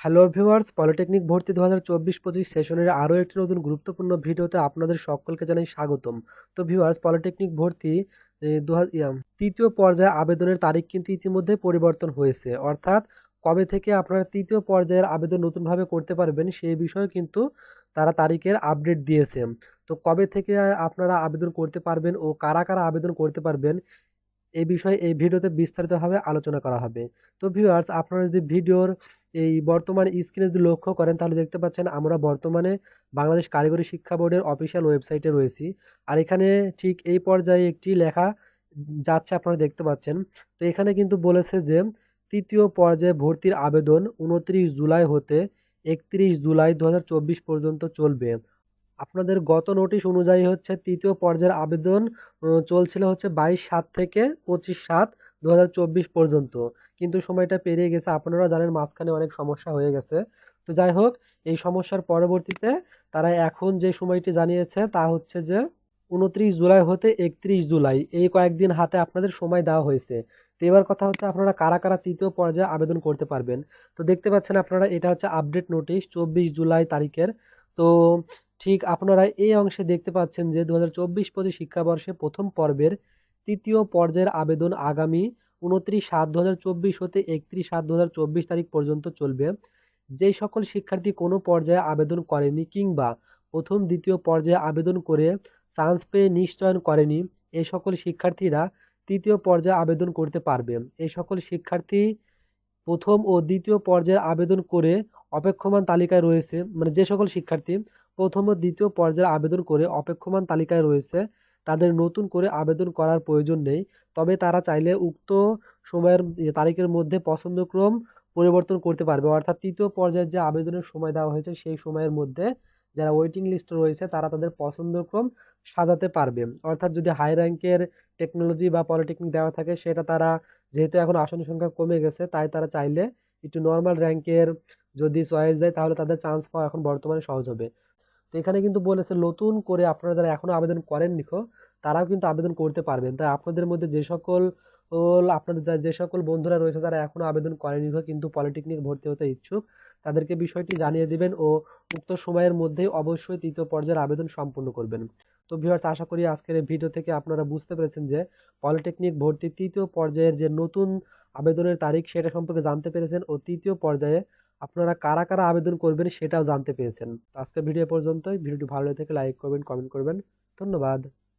Hello viewers polytechnic ভর্তি দু হাজার চব্বিশ পঁচিশ সেশনের আরও একটি নতুন গুরুত্বপূর্ণ ভিডিওতে আপনাদের সকলকে জানাই স্বাগতম। তো ভিউয়ার্স পলিটেকনিক ভর্তি দু তৃতীয় পর্যায়ে আবেদনের তারিখ কিন্তু ইতিমধ্যে পরিবর্তন হয়েছে। অর্থাৎ কবে থেকে আপনারা তৃতীয় পর্যায়ের আবেদন নতুনভাবে করতে পারবেন সেই বিষয়ে কিন্তু তারা তারিখের আপডেট দিয়েছে। তো কবে থেকে আপনারা আবেদন করতে পারবেন ও কারা কারা আবেদন করতে পারবেন এই বিষয়ে এই ভিডিওতে বিস্তারিতভাবে আলোচনা করা হবে। তো ভিউয়ার্স আপনারা যদি ভিডিওর এই বর্তমান স্ক্রিনে যদি লক্ষ্য করেন, তাহলে দেখতে পাচ্ছেন আমরা বর্তমানে বাংলাদেশ কারিগরি শিক্ষা বোর্ডের অফিসিয়াল ওয়েবসাইটে রয়েছি। আর এখানে ঠিক এই পর্যায়ে একটি লেখা যাচ্ছে, আপনারা দেখতে পাচ্ছেন। তো এখানে কিন্তু বলেছে যে, তৃতীয় পর্যায়ে ভর্তির আবেদন উনত্রিশ জুলাই হতে একত্রিশ জুলাই দু হাজার চব্বিশ পর্যন্ত চলবে। আপনাদের গত নোটিশ অনুযায়ী হচ্ছে তৃতীয় পর্যায়ের আবেদন চলছিল হচ্ছে বাইশ সাত থেকে পঁচিশ সাত দু পর্যন্ত। কিন্তু সময়টা পেরিয়ে গেছে আপনারা জানেন মাঝখানে অনেক সমস্যা হয়ে গেছে। তো যাই হোক, এই সমস্যার পরবর্তীতে তারা এখন যে সময়টি জানিয়েছে তা হচ্ছে যে উনত্রিশ জুলাই হতে একত্রিশ জুলাই, এই কয়েকদিন হাতে আপনাদের সময় দেওয়া হয়েছে। তো এবার কথা হচ্ছে আপনারা কারা কারা তৃতীয় পর্যায়ে আবেদন করতে পারবেন। তো দেখতে পাচ্ছেন আপনারা, এটা হচ্ছে আপডেট নোটিশ চব্বিশ জুলাই তারিখের। তো ঠিক আপনারা এই অংশে দেখতে পাচ্ছেন যে দু হাজার চব্বিশ পঁচিশ শিক্ষাবর্ষে প্রথম পর্বের তৃতীয় পর্যায়ের আবেদন আগামী উনত্রিশ সাত দু হতে একত্রিশ সাত দু তারিখ পর্যন্ত চলবে। যেই সকল শিক্ষার্থী কোনো পর্যায়ে আবেদন করেনি কিংবা প্রথম, দ্বিতীয় পর্যায়ে আবেদন করে চান্স পেয়ে নিশ্চয়ন করেনি, এই সকল শিক্ষার্থীরা তৃতীয় পর্যায়ে আবেদন করতে পারবে। এই সকল শিক্ষার্থী প্রথম ও দ্বিতীয় পর্যায়ে আবেদন করে অপেক্ষমান তালিকায় রয়েছে মানে যে সকল শিক্ষার্থী প্রথম ও দ্বিতীয় পর্যায়ে আবেদন করে অপেক্ষমান তালিকায় রয়েছে, তাদের নতুন করে আবেদন করার প্রয়োজন নেই। তবে তারা চাইলে উক্ত সময়ের তারিখের মধ্যে পছন্দক্রম পরিবর্তন করতে পারবে। অর্থাৎ তৃতীয় পর্যায়ের যে আবেদনের সময় দেওয়া হয়েছে, সেই সময়ের মধ্যে যারা ওয়েটিং লিস্টে রয়েছে, তারা তাদের পছন্দক্রম সাজাতে পারবে। অর্থাৎ যদি হাই র্যাঙ্কের টেকনোলজি বা পলিটেকনিক দেওয়া থাকে, সেটা তারা যেহেতু এখন আসন সংখ্যা কমে গেছে, তাই তারা চাইলে একটু নর্মাল র্যাঙ্কের যদি চয়েস দেয়, তাহলে তাদের চান্স পাওয়া এখন বর্তমানে সহজ হবে। তো এখানে কিন্তু বলেছে, নতুন করে আপনারা যারা এখনও আবেদন করেননি খো, তারাও কিন্তু আবেদন করতে পারবেন। তাই আপনাদের মধ্যে যে সকল আপনাদের যা- সকল বন্ধুরা রয়েছে, যারা এখনও আবেদন করেনি কিন্তু পলিটেকনিক ভর্তি হতে ইচ্ছুক, তাদেরকে বিষয়টি জানিয়ে দিবেন ও উক্ত সময়ের মধ্যেই অবশ্যই তৃতীয় পর্যায়ের আবেদন সম্পূর্ণ করবেন। তো ভিউয়ার্স আশা করি আজকের এই ভিডিও থেকে আপনারা বুঝতে পেরেছেন যে পলিটেকনিক ভর্তি তৃতীয় পর্যায়ের যে নতুন আবেদনের তারিখ, সেটা সম্পর্কে জানতে পেরেছেন ও তৃতীয় পর্যায়ে আপনারা কারা কারা আবেদন করবেন সেটাও জানতে পেরেছেন। আজকের ভিডিও পর্যন্তই। ভিডিওটি ভালো লেগে থেকে লাইক করবেন কমেন্ট করবেন। ধন্যবাদ।